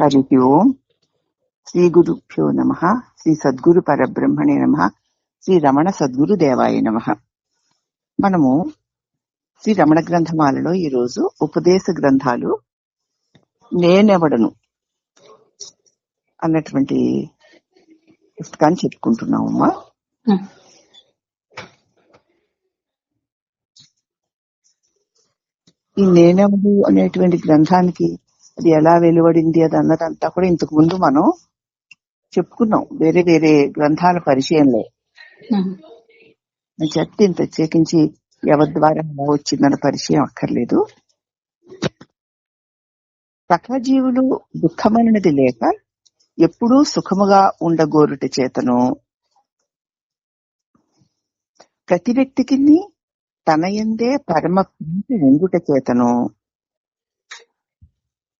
హరి ఓం శ్రీ గురుభ్యో నమ శ్రీ సద్గురు పరబ్రహ్మణే నమ శ్రీ రమణ సద్గురు దేవాయ నమ మనము శ్రీ రమణ గ్రంథమాలలో ఈరోజు ఉపదేశ గ్రంథాలు నేనెవడను అన్నటువంటి పుస్తకాన్ని చెప్పుకుంటున్నామమ్మా. ఈ నేనెవడు అనేటువంటి గ్రంథానికి అది ఎలా వెలువడింది అది అన్నదంతా కూడా ఇంతకు ముందు మనం చెప్పుకున్నాం. వేరే వేరే గ్రంథాల పరిచయంలో. చెప్తే ఇంత ప్రత్యేకించి ఎవరి ద్వారా ఎలా వచ్చిందన్న పరిచయం అక్కర్లేదు. సకలజీవులు దుఃఖమైనది లేక ఎప్పుడూ సుఖముగా ఉండగోరుట చేతను. ప్రతి వ్యక్తికి తన ఎందే పరమ ప్రీతి ఉండుట చేతను.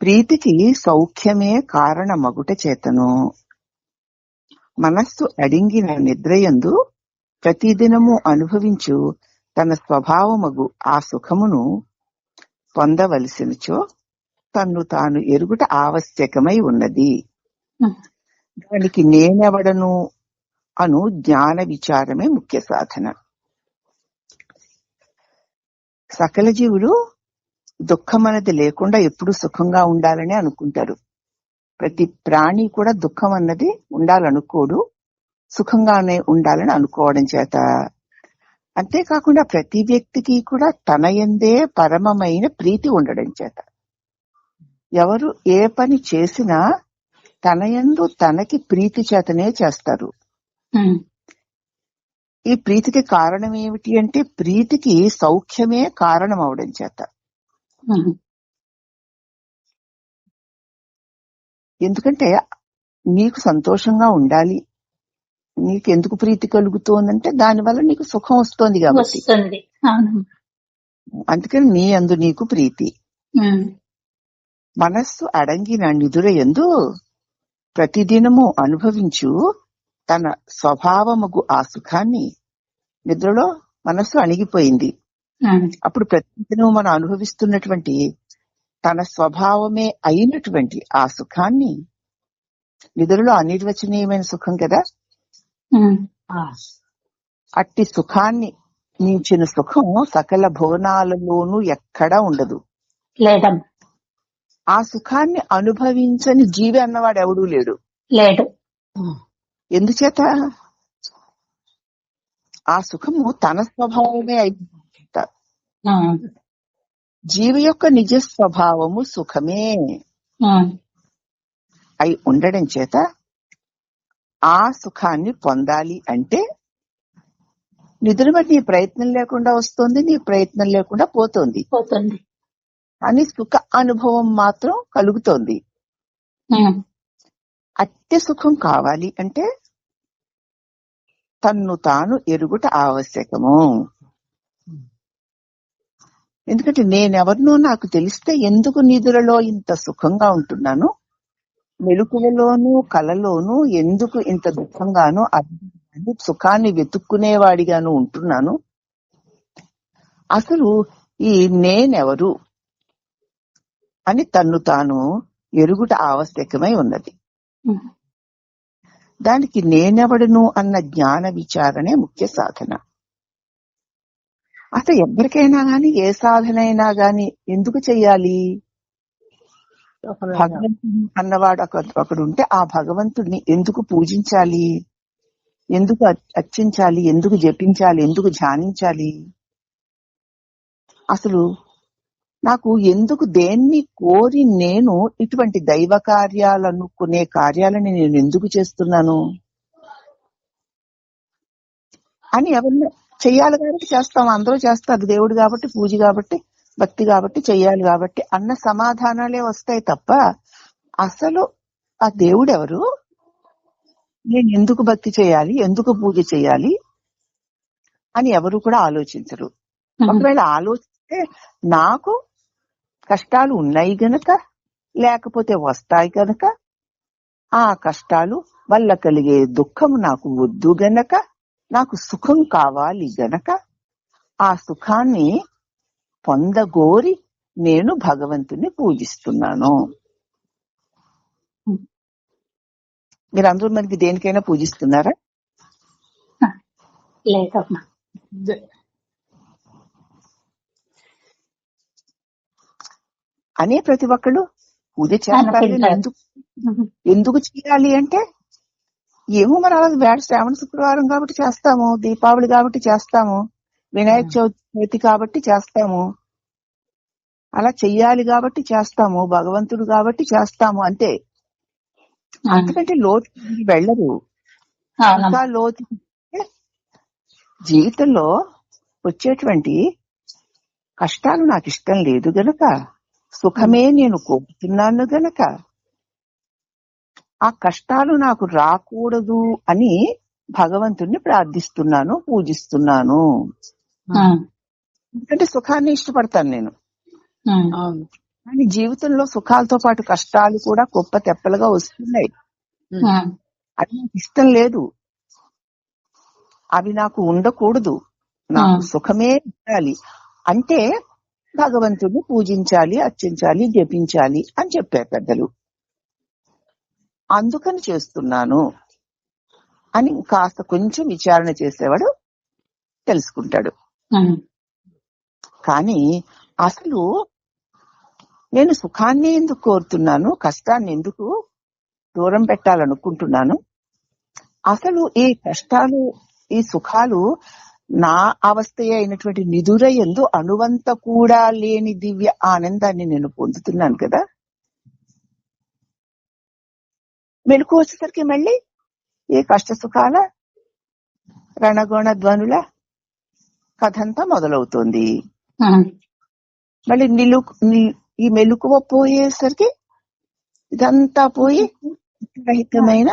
ప్రీతికి సౌఖ్యమే కారణమగుట చేతను. మనస్సు అడింగిన నిద్రయందు ప్రతిదినము అనుభవించు తన స్వభావమగు ఆ సుఖమును పొందవలసినచో తన్ను తాను ఎరుగుట ఆవశ్యకమై ఉన్నది. దానికి నేనెవడను అను జ్ఞాన విచారమే ముఖ్య సాధన. సకల జీవులు దుఃఖం అనేది లేకుండా ఎప్పుడు సుఖంగా ఉండాలని అనుకుంటారు. ప్రతి ప్రాణి కూడా దుఃఖం అన్నది ఉండాలనుకోడు. సుఖంగానే ఉండాలని అనుకోవడం చేత. అంతేకాకుండా ప్రతి వ్యక్తికి కూడా తన ఎందే పరమమైన ప్రీతి ఉండడం చేత. ఎవరు ఏ పని చేసినా తన యందు తనకి ప్రీతి చేతనే చేస్తారు. ఈ ప్రీతికి కారణం ఏమిటి అంటే ప్రీతికి సౌఖ్యమే కారణం అవడం చేత. ఎందుకంటే నీకు సంతోషంగా ఉండాలి. నీకు ఎందుకు ప్రీతి కలుగుతోందంటే దానివల్ల నీకు సుఖం వస్తోంది కాబట్టి. అందుకని నీ అందు నీకు ప్రీతి. మనస్సు అడంగిన నిదుర ఎందు ప్రతిదినము అనుభవించు తన స్వభావముగు ఆ సుఖాన్ని. నిద్రలో మనస్సు అణిగిపోయింది. అప్పుడు ప్రతిదినం మనం అనుభవిస్తున్నటువంటి తన స్వభావమే అయినటువంటి ఆ సుఖాన్ని నిద్రలో అనిర్వచనీయమైన సుఖం కదా? అట్టి సుఖాన్ని మించిన సుఖం సకల భువనాలలోనూ ఎక్కడా ఉండదు. లేదమ్మా ఆ సుఖాన్ని అనుభవించని జీవి అన్నవాడు ఎవడూ లేడు. లేడు ఎందుచేత? ఆ సుఖము తన స్వభావమే అయి ఉమ్, జీవి యొక్క నిజ స్వభావము సుఖమే. అయి ఉండడం చేత ఆ సుఖాన్ని పొందాలి అంటే నిద్ర నీ ప్రయత్నం లేకుండా వస్తుంది నీ ప్రయత్నం లేకుండా పోతుంది. పోతుంది. అని సుఖ అనుభవం మాత్రం కలుగుతోంది. అత్య సుఖం కావాలి అంటే తన్ను తాను ఎరుగుట ఆవశ్యకము. ఎందుకంటే నేనెవరినో నాకు తెలిస్తే ఎందుకు నిధులలో ఇంత సుఖంగా ఉంటున్నాను? మెలకువలోను కలలోను ఎందుకు ఇంత దుఃఖంగాను సుఖాన్ని వెతుక్కునేవాడిగాను ఉంటున్నాను. అసలు ఈ నేనెవరు? అని తన్ను తాను ఎరుగుట ఆవశ్యకమై ఉన్నది. దానికి నేనెవడను అన్న జ్ఞాన విచారణే ముఖ్య సాధన. అసలు ఎవరికైనా గాని ఏ సాధన అయినా గాని ఎందుకు చెయ్యాలి? భగవంతుడు అన్నవాడు ఒక- ఒకడు ఉంటే ఆ భగవంతుడిని ఎందుకు పూజించాలి? ఎందుకు అర్- అర్చించాలి? ఎందుకు జపించాలి? ఎందుకు ధ్యానించాలి? అసలు నాకు ఎందుకు దేన్ని కోరి నేను ఇటువంటి దైవ కార్యాలు అనుకునే కార్యాలని నేను ఎందుకు చేస్తున్నాను? అని ఎవరిని చెయ్యాలి కాబట్టి చేస్తాం. అందరూ చేస్తారు. దేవుడు కాబట్టి పూజ కాబట్టి భక్తి కాబట్టి చెయ్యాలి కాబట్టి. అన్న సమాధానాలే వస్తాయి తప్ప అసలు ఆ దేవుడు ఎవరు నేను ఎందుకు భక్తి చేయాలి? ఎందుకు పూజ చేయాలి? అని ఎవరు కూడా ఆలోచించరు. ఒకవేళ ఆలోచిస్తే నాకు కష్టాలు ఉన్నాయి గనక లేకపోతే వస్తాయి గనక ఆ కష్టాలు వల్ల కలిగే దుఃఖం నాకు వద్దు గనక నాకు సుఖం కావాలి గనక ఆ సుఖాన్ని పొందగోరి నేను భగవంతుని పూజిస్తున్నాను. మీరు అందరూ మనకి దేనికైనా పూజిస్తున్నారా? లేదమ్మా. అనే ప్రతి ఒక్కళ్ళు పూజ. ఎందుకు? ఎందుకు చేయాలి అంటే ఏమో మరి అలా వేడ శ్రావణ శుక్రవారం కాబట్టి చేస్తాము దీపావళి కాబట్టి చేస్తాము వినాయక చవితి కాబట్టి చేస్తాము. అలా చెయ్యాలి కాబట్టి చేస్తాము భగవంతుడు కాబట్టి చేస్తాము అంతే. అంతకంటే లోతు వెళ్ళరు. ఇంకా లోతు జీవితంలో వచ్చేటువంటి కష్టాలు నాకు ఇష్టం లేదు గనక సుఖమే నేను కోరుతున్నాను గనక ఆ కష్టాలు నాకు రాకూడదు అని భగవంతుణ్ణి ప్రార్థిస్తున్నాను పూజిస్తున్నాను. ఎందుకంటే సుఖాన్ని ఇష్టపడతాను నేను. కానీ జీవితంలో సుఖాలతో పాటు కష్టాలు కూడా గొప్ప తెప్పలుగా వస్తున్నాయి. అది నాకు ఇష్టం లేదు. అవి నాకు ఉండకూడదు. నాకు. సుఖమే ఉండాలి. అంటే భగవంతుడిని పూజించాలి అర్చించాలి జపించాలి అని చెప్పారు పెద్దలు. అందుకని చేస్తున్నాను అని కాస్త కొంచెం విచారణ చేసేవాడు తెలుసుకుంటాడు. కానీ అసలు నేను సుఖాన్ని ఎందుకు కోరుతున్నాను కష్టాన్ని ఎందుకు దూరం పెట్టాలనుకుంటున్నాను? అసలు ఈ కష్టాలు ఈ సుఖాలు నా అవస్థయే అయినటువంటి నిదుర ఎందు అణువంత కూడా లేని దివ్య ఆనందాన్ని నేను పొందుతున్నాను కదా? మెలకు వచ్చేసరికి మళ్ళీ ఏ కష్ట సుఖాల రణగోణ ధ్వనుల కథంతా మొదలవుతోంది. మళ్ళీ నిలు ఈ మెలకువ పోయేసరికి ఇదంతా పోయి రహితమైన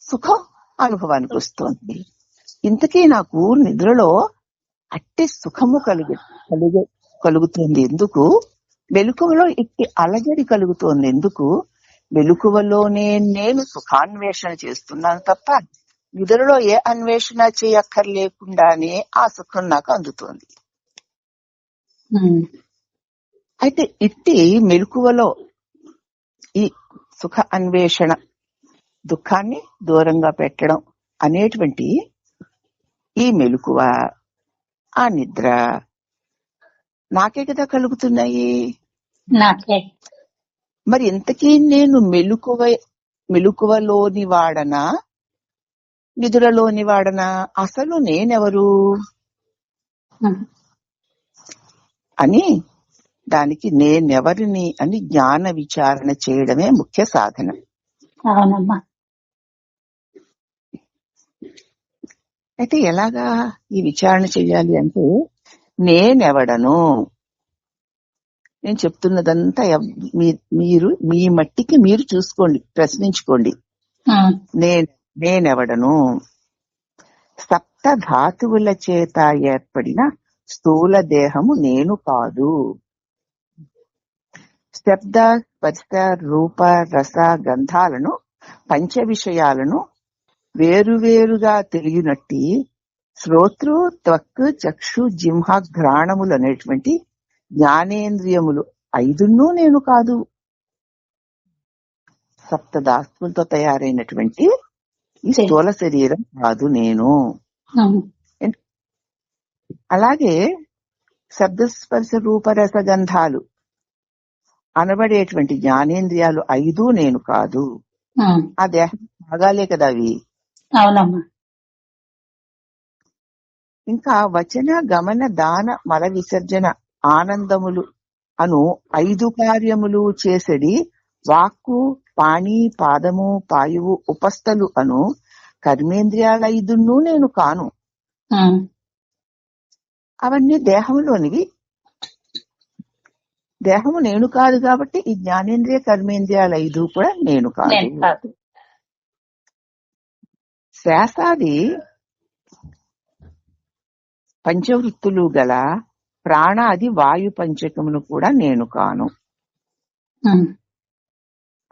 సుఖం అనుభవానికి వస్తుంది. ఇంతకీ నాకు నిద్రలో అట్టి సుఖము కలుగు కలుగు కలుగుతుంది. ఎందుకు? మెలకువలో ఇట్టి అలజడి కలుగుతోంది. ఎందుకు? మెలకువలోనే నేను సుఖాన్వేషణ చేస్తున్నాను తప్ప నిద్రలో ఏ అన్వేషణ చేయక్కర్లేకుండానే ఆ సుఖం నాకు అందుతోంది. అయితే ఇట్టి మెలకువలో ఈ సుఖ అన్వేషణ దుఃఖాన్ని దూరంగా పెట్టడం అనేటువంటి ఈ మెలకువ ఆ నిద్ర నాకే కదా కలుగుతున్నాయి? మరి ఇంతకీ నేను మెలకువ మెలకువలోని వాడనా? నిధులలోని వాడనా? అసలు నేనెవరు? అని దానికి నేనెవరిని అని జ్ఞాన విచారణ చేయడమే ముఖ్య సాధన. అవునమ్మా. అయితే ఎలాగా ఈ విచారణ చేయాలి అంటే నేనెవడను? నేను చెప్తున్నదంతా మీరు మీ మట్టికి మీరు చూసుకోండి ప్రశ్నించుకోండి. నేను నేనెవడను? సప్త ధాతువుల చేత ఏర్పడిన స్థూల దేహము నేను కాదు. శబ్ద స్పర్శ రూప రస గంధాలను పంచ విషయాలను వేరువేరుగా తెలియనట్టి శ్రోతృ త్వక్ చక్షు జింహ ఘ్రాణములు అనేటువంటి జ్ఞానేంద్రియములు ఐదున్నూ నేను కాదు. సప్తదాస్తులతో తయారైనటువంటి ఈ స్థూల శరీరం కాదు నేను. అలాగే శబ్దస్పర్శ రూపరస గంధాలు అనబడేటువంటి జ్ఞానేంద్రియాలు ఐదు నేను కాదు. ఆ. దేహం భాగాలే కదా అవి. ఇంకా వచన గమన దాన మల విసర్జన ఆనందములు. అను ఐదు కార్యములు చేసడి వాక్కు పాణి పాదము పాయువు ఉపస్థలు అను కర్మేంద్రియాల ఐదున్నూ నేను కాను. అవన్నీ దేహంలోనివి దేహము నేను కాదు కాబట్టి ఈ జ్ఞానేంద్రియ కర్మేంద్రియాల ఐదు కూడా నేను కాదు. నేను కాదు. శ్వాసాది పంచవృత్తులు గల ప్రాణాది వాయు పంచకమును కూడా నేను కాను.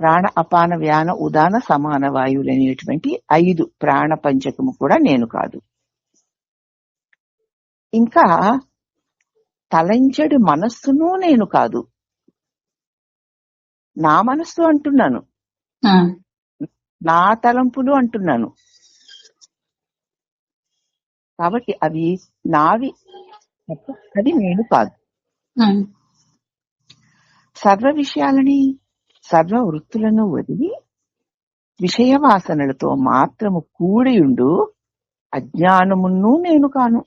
ప్రాణ అపాన వ్యాన ఉదాన సమాన వాయువులు అనేటువంటి ఐదు ప్రాణ పంచకము కూడా నేను కాదు. ఇంకా తలంచడి మనస్సును నేను కాదు. నా మనస్సు అంటున్నాను. నా తలంపులు అంటున్నాను. కాబట్టి అవి నావి అది నేను కాదు. సర్వ విషయాలని సర్వ వృత్తులను వదిలి విషయ వాసనలతో మాత్రము కూడియుండు అజ్ఞానమును నేను కాను.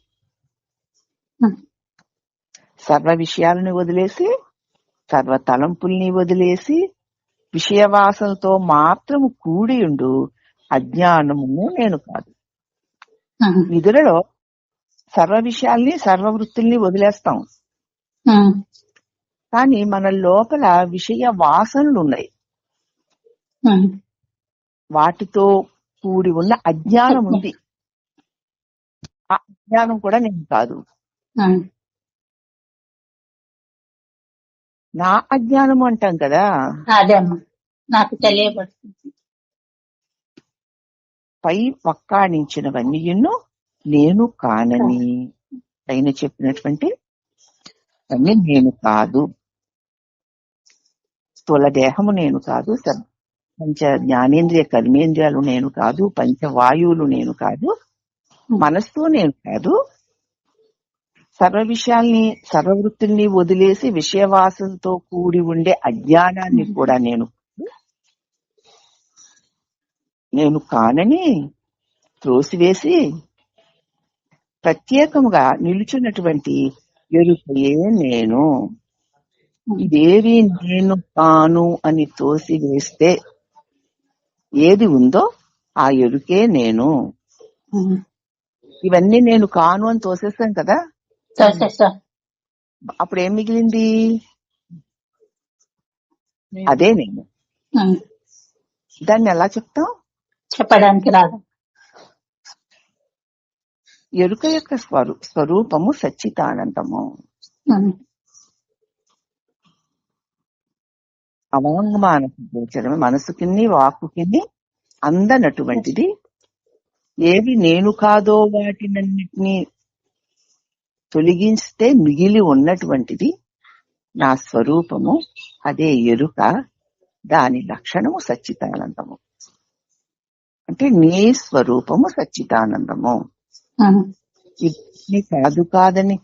సర్వ విషయాలని వదిలేసి సర్వ తలంపుల్ని వదిలేసి విషయవాసనతో మాత్రము కూడియుండు అజ్ఞానమును నేను కాదు. ఉమ్, నిధులలో సర్వ విషయాల్ని సర్వ వృత్తుల్ని వదిలేస్తాం. కానీ మన లోపల విషయ వాసనలు ఉన్నాయి. వాటితో కూడి ఉన్న అజ్ఞానం ఉంది. ఆ అజ్ఞానం కూడా నేను కాదు. నా అజ్ఞానం అంటాం కదా. నాకు తెలియబడుతుంది పై వక్కాణించినవన్నీ ఎన్నో నేను కానని పైన చెప్పినటువంటి అన్ని నేను కాదు. స్థూల దేహము నేను కాదు. పంచ జ్ఞానేంద్రియ కర్మేంద్రియాలు నేను కాదు. పంచ వాయువులు నేను కాదు. మనస్సు నేను కాదు. సర్వ విషయాల్ని సర్వవృత్తుల్ని వదిలేసి విషయవాసంతో కూడి ఉండే అజ్ఞానాన్ని కూడా నేను నేను కానని త్రోసివేసి ప్రత్యేకముగా నిలుచున్నటువంటి ఎరుకయే నేను. ఇదేవి నేను కాను అని తోసివేస్తే ఏది ఉందో ఆ ఎరుకే నేను. ఇవన్నీ నేను కాను అని తోసేస్తాం కదా? అప్పుడు ఏం మిగిలింది? అదే నేను. దాన్ని ఎలా చెప్తాం? చెప్పడానికి రాదు. ఎరుక యొక్క స్వరూ స్వరూపము సచ్చితానందము అవాంగ్మాన గోచరమే మనసుకిన్ని వాక్కుకిన్ని అందనటువంటిది. ఏవి నేను కాదో వాటినన్నిటినీ తొలగిస్తే మిగిలి ఉన్నటువంటిది నా స్వరూపము. అదే ఎరుక దాని లక్షణము సచ్చితానందము అంటే నీ స్వరూపము సచ్చితానందము ఇది కాదు కాదని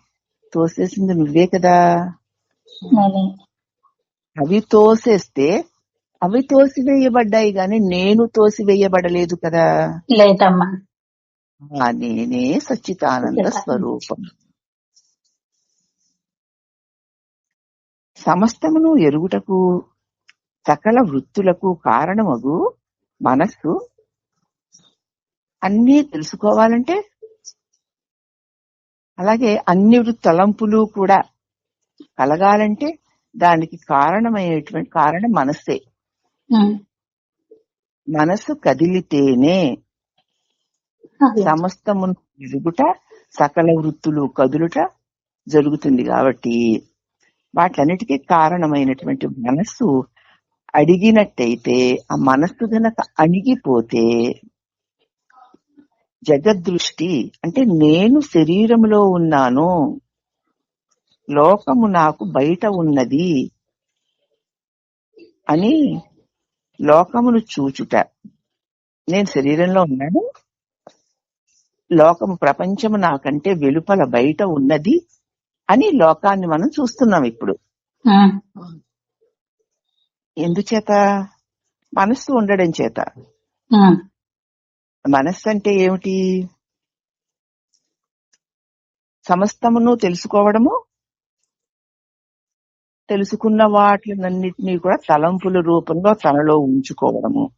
తోసేసింది నువ్వే కదా. అవి తోసేస్తే అవి తోసివేయబడ్డాయి గాని నేను తోసివేయబడలేదు కదా. లేదమ్మా. నేనే సచ్చితానంద స్వరూపం. సమస్తమును ఎరుగుటకు సకల వృత్తులకు కారణమగు మనస్సు. అన్నీ తెలుసుకోవాలంటే అలాగే అన్ని తలంపులు కూడా కలగాలంటే దానికి కారణమయ్యేటువంటి కారణం మనస్సే ఉమ్, మనస్సు కదిలితేనే అదే. సమస్తమును ఎరుగుట సకల వృత్తులు కదులుట జరుగుతుంది కాబట్టి వాటన్నిటికీ కారణమైనటువంటి మనస్సు అడిగినట్టయితే ఆ మనస్సు గనక అణిగిపోతే జగదృష్టి అంటే నేను శరీరములో ఉన్నాను. లోకము నాకు బయట ఉన్నది అని లోకమును చూచుట. నేను శరీరంలో ఉన్నాను. లోకము ప్రపంచము నాకంటే వెలుపల బయట ఉన్నది అని లోకాన్ని మనం చూస్తున్నాం ఇప్పుడు. ఎందుచేత? మనస్సు ఉండడం చేత. మనస్సు అంటే ఏమిటి? సమస్తమును తెలుసుకోవడము? తెలుసుకున్న వాటినన్నిటినీ కూడా తలంపుల రూపంలో తనలో ఉంచుకోవడము.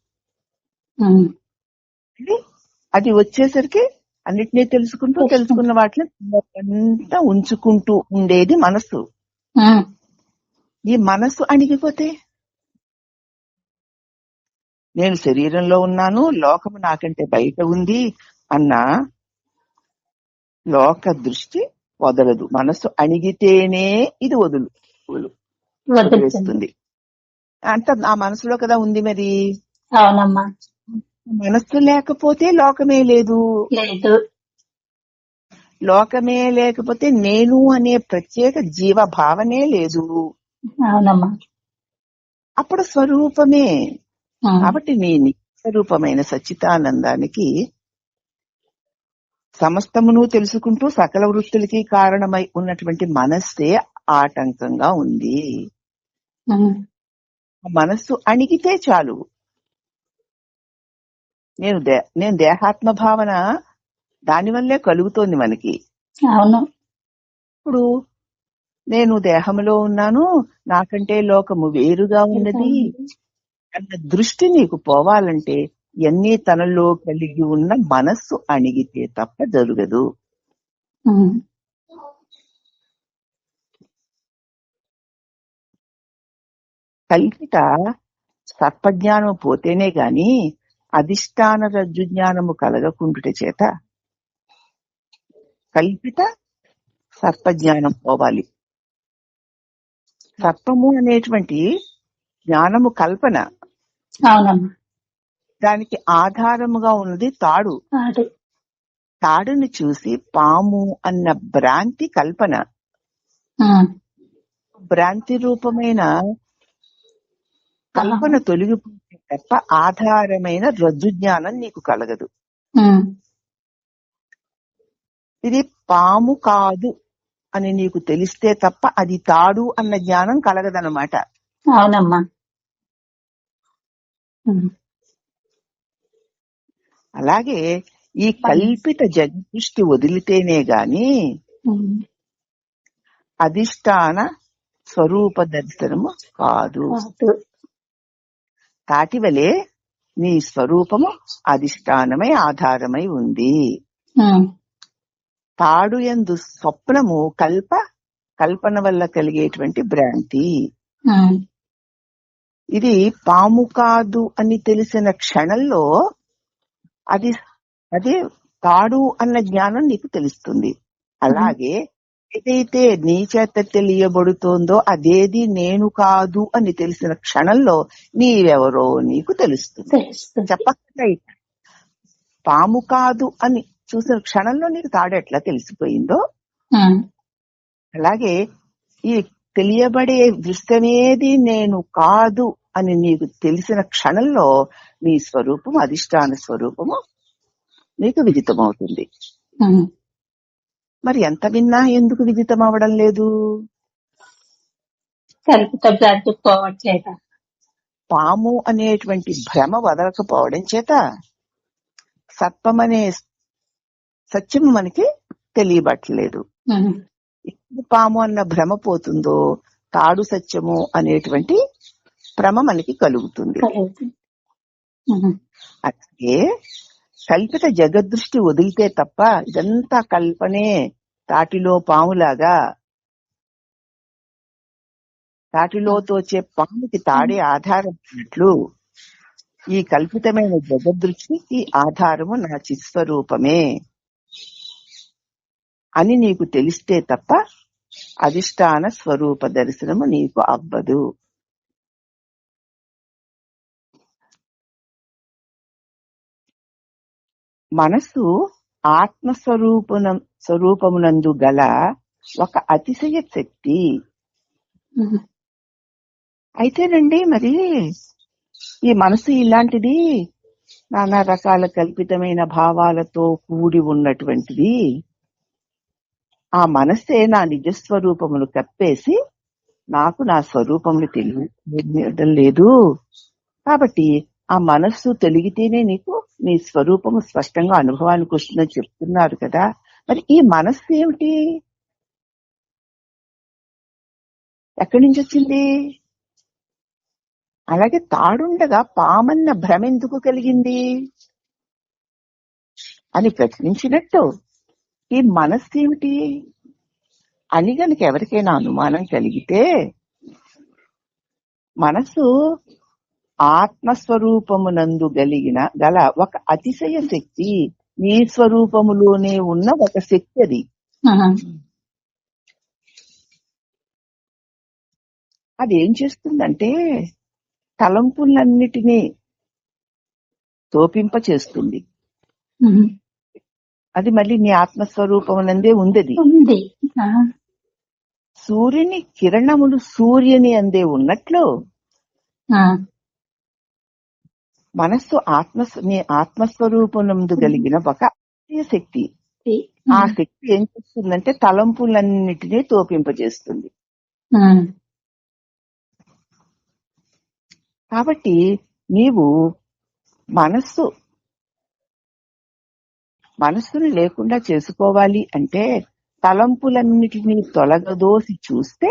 అది వచ్చేసరికి అన్నిటినీ తెలుసుకుంటూ తెలుసుకున్న వాటిని అంతా ఉంచుకుంటూ ఉండేది మనస్సు. ఈ మనస్సు అణిగిపోతే నేను శరీరంలో ఉన్నాను లోకము నాకంటే బయట ఉంది అన్న లోక దృష్టి వదలదు. మనస్సు అణిగితేనే ఇది వదులు వదిలేస్తుంది. అంత ఆ మనసులో కదా ఉంది మరి. అవునమ్మా. మనస్సు లేకపోతే లోకమే లేదు. లోకమే లేకపోతే నేను అనే ప్రత్యేక జీవ భావనే లేదు. అవునమ్మా. అప్పుడు స్వరూపమే. కాబట్టి నీ నీ స్వరూపమైన సచ్చితానందానికి సమస్తమును తెలుసుకుంటూ సకల వృత్తులకి కారణమై ఉన్నటువంటి మనస్సే ఆటంకంగా ఉంది. మనస్సు అణిగితే చాలు. నేను దే నేను దేహాత్మ భావన దానివల్లే కలుగుతోంది మనకి. అవును. ఇప్పుడు నేను దేహంలో ఉన్నాను నాకంటే లోకము వేరుగా ఉన్నది. అన్న దృష్టి నీకు పోవాలంటే ఎన్ని తనలో కలిగి ఉన్న మనస్సు అణిగితే తప్ప జరగదు. కల్పిత సర్పజ్ఞానం పోతేనే గాని అధిష్టాన రజ్జు జ్ఞానము కలగకుండుట చేత కల్పిత సర్పజ్ఞానం పోవాలి. సర్పము అనేటువంటి జ్ఞానము కల్పన అవునమ్మా. దానికి ఆధారముగా ఉన్నది తాడు. తాడుని చూసి పాము అన్న భ్రాంతి కల్పన. భ్రాంతి రూపమైన కల్పన తొలగిపోతే తప్ప ఆధారమైన రజ్జు జ్ఞానం నీకు కలగదు. ఇది పాము కాదు అని నీకు తెలిస్తే తప్ప అది తాడు అన్న జ్ఞానం కలగదనమాట అవునమ్మా. అలాగే ఈ కల్పిత జగదృష్టి వదిలితేనే గాని అధిష్టాన స్వరూప దర్శనము కాదు. తాటివలే నీ స్వరూపము అధిష్టానమై ఆధారమై ఉంది. తాడు ఎందు స్వప్నము కల్ప కల్పన వల్ల కలిగేటువంటి భ్రాంతి. ఇది పాము కాదు అని తెలిసిన క్షణంలో అది అదే తాడు అన్న జ్ఞానం నీకు తెలుస్తుంది. అలాగే ఏదైతే నీ చేత తెలియబడుతోందో అదేది నేను కాదు అని తెలిసిన క్షణంలో నీవెవరో నీకు తెలుస్తుంది. చెప్పకుండా పాము కాదు అని చూసిన క్షణంలో నీకు తాడు ఎట్లా తెలిసిపోయిందో? అలాగే ఈ తెలియబడే దృశ్యమేది నేను కాదు అని నీకు తెలిసిన క్షణంలో నీ స్వరూపం అధిష్టాన స్వరూపము నీకు విదితమవుతుంది. మరి ఎంత విన్నా ఎందుకు విదితం అవడం లేదు పాము అనేటువంటి భ్రమ వదలకపోవడం చేత సర్పం అనే సత్యం మనకి తెలియబట్టలేదు. పాము అన్న భ్రమ పోతుందో తాడు సత్యము అనేటువంటి భ్రమ మనకి కలుగుతుంది. అట్లే అలాగే కల్పిత జగదృష్టి వదిలితే తప్ప ఇదంతా కల్పనే తాటిలో పాములాగా తాటిలో తోచే పాముకి తాడే ఆధారం అన్నట్లు ఈ కల్పితమైన జగదృష్టికి ఆధారము నా చిస్వరూపమే అని నీకు తెలిస్తే తప్ప అధిష్టాన స్వరూప దర్శనము నీకు అవ్వదు. మనసు ఆత్మస్వరూపున స్వరూపమునందు గల ఒక అతిశయ శక్తి. అయితేనండి మరి ఈ మనసు ఇలాంటిది నానా రకాల కల్పితమైన భావాలతో కూడి ఉన్నటువంటిది. ఆ మనస్సే నా నిజస్వరూపమును కప్పేసి నాకు నా స్వరూపమును తెలియడం లేదు. కాబట్టి ఆ మనస్సు తెలిగితేనే నీకు నీ స్వరూపము స్పష్టంగా అనుభవానికి వస్తుందని చెప్తున్నారు కదా. మరి ఈ మనస్సు ఏమిటి? ఎక్కడి నుంచి వచ్చింది? అలాగే తాడుండగా పామన్న భ్రమ ఎందుకు కలిగింది? అని ప్రశ్నించినట్టు ఈ మనస్సు ఏమిటి? అని గనుక ఎవరికైనా అనుమానం కలిగితే మనస్సు ఆత్మస్వరూపమునందు గలిగిన గల ఒక అతిశయ శక్తి నీ స్వరూపములోనే ఉన్న ఒక శక్తి అది. అది ఏం చేస్తుందంటే తలంపులన్నిటినీ తోపింప చేస్తుంది అది మళ్ళీ నీ ఆత్మస్వరూపమునందే ఉంది అది ఉంది. ఆ, సూర్యుని కిరణములు సూర్యుని అందే ఉన్నట్లు మనస్సు ఆత్మ నీ ఆత్మస్వరూపమునందు కలిగిన ఒక శక్తి. ఆ శక్తి ఏం చేస్తుందంటే తలంపులన్నిటినీ తోపింపజేస్తుంది. కాబట్టి నీవు మనస్సు మనస్సును లేకుండా చేసుకోవాలి అంటే తలంపులన్నిటినీ తొలగదోసి చూస్తే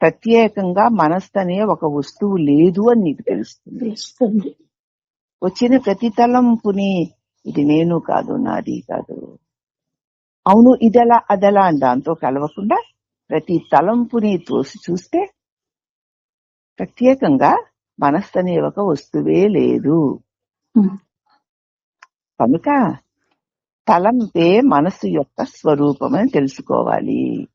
ప్రత్యేకంగా మనస్సు అనే ఒక వస్తువు లేదు అని నీకు తెలుస్తుంది. వచ్చిన ప్రతి తలంపుని ఇది నేను కాదు నాది కాదు. అవును ఇదలా అదలా అని దాంతో కలవకుండా ప్రతి తలంపుని తోసి చూస్తే ప్రత్యేకంగా మనస్సు అనే ఒక వస్తువే లేదు. కనుక తలంపే మనస్సు యొక్క స్వరూపం అని తెలుసుకోవాలి.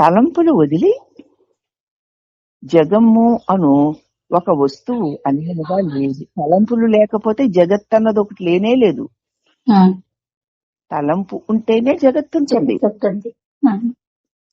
తలంపులు వదిలి జగమ్ము అను ఒక వస్తువు అనేగా లేదు. తలంపులు లేకపోతే జగత్ అన్నది ఒకటి లేనే లేదు. తలంపు ఉంటేనే జగత్తు ఉంటుంది.